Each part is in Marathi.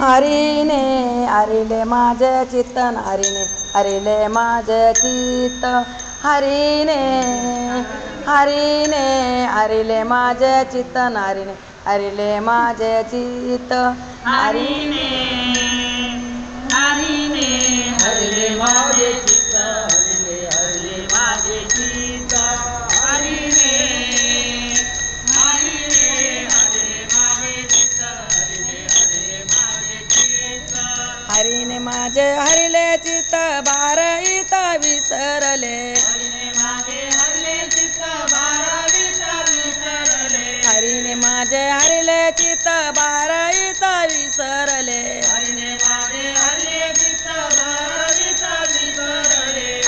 हरीने हरिले माझे चित्त हरीने हरिले माझे चित्त हरीने हरीने हरिले माझे चित्त हरीने हरिले माझे चित्त हरीने हरीने हरले माझे चित्त माझे हरले चित्त बारावीत विसरले.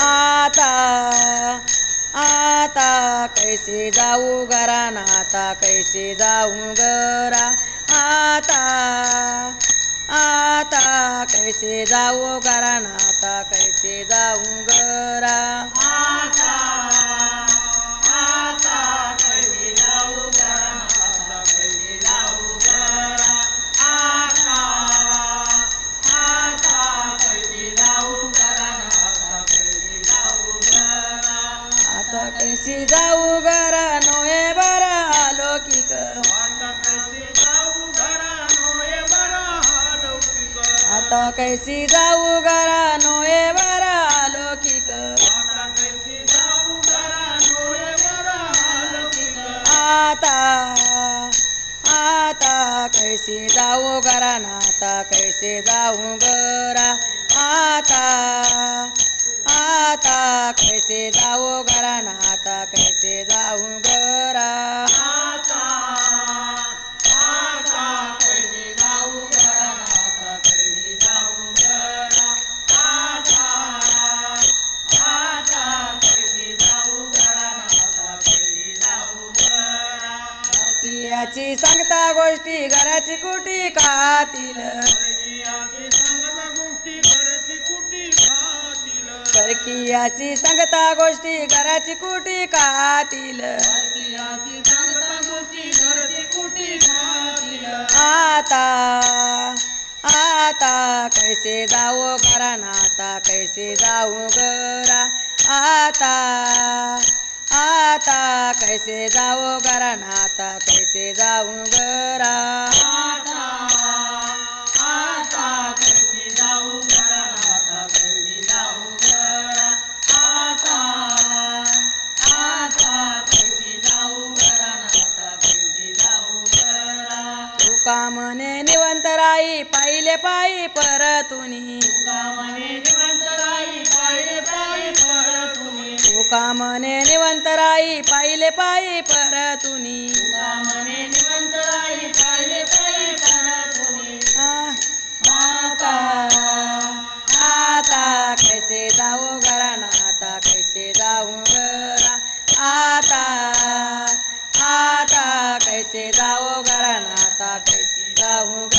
आता आता कैसे जाऊ घरा आता कैसे जाऊ घरा? आता आता कैसे जाऊ घरा आता कैसे जाऊ घरा? आता कैसे जाऊ घरा नोये बरा लौकिक. आता कैसे जाऊ घरा नोये बरा लौकिक आता आता कैसी जाऊ घरा नोये आता कैसे जाऊ घरा आता. आता कैसे जाऊ घरा? आता कैसे जाऊ घरा आता आता कैसे जाऊ घरा परकीयाची सांगता गोष्टी घराची कुटी खातील. आता आता कैसे जाऊ घरा आता कैसे जाऊ घरा? आता आता कैसे जाऊ घरा आता कैसे जाऊ घरा? निवंतराई पाहिले पायी परतुनी. तुका म्हणे निवंतराई पाहिले पायी परतुनी. आता आता कैसे जाऊ घरा आता कैसे जाऊ घरा. आता आता कैसे जाऊ घरा आता कैसे ಉಗ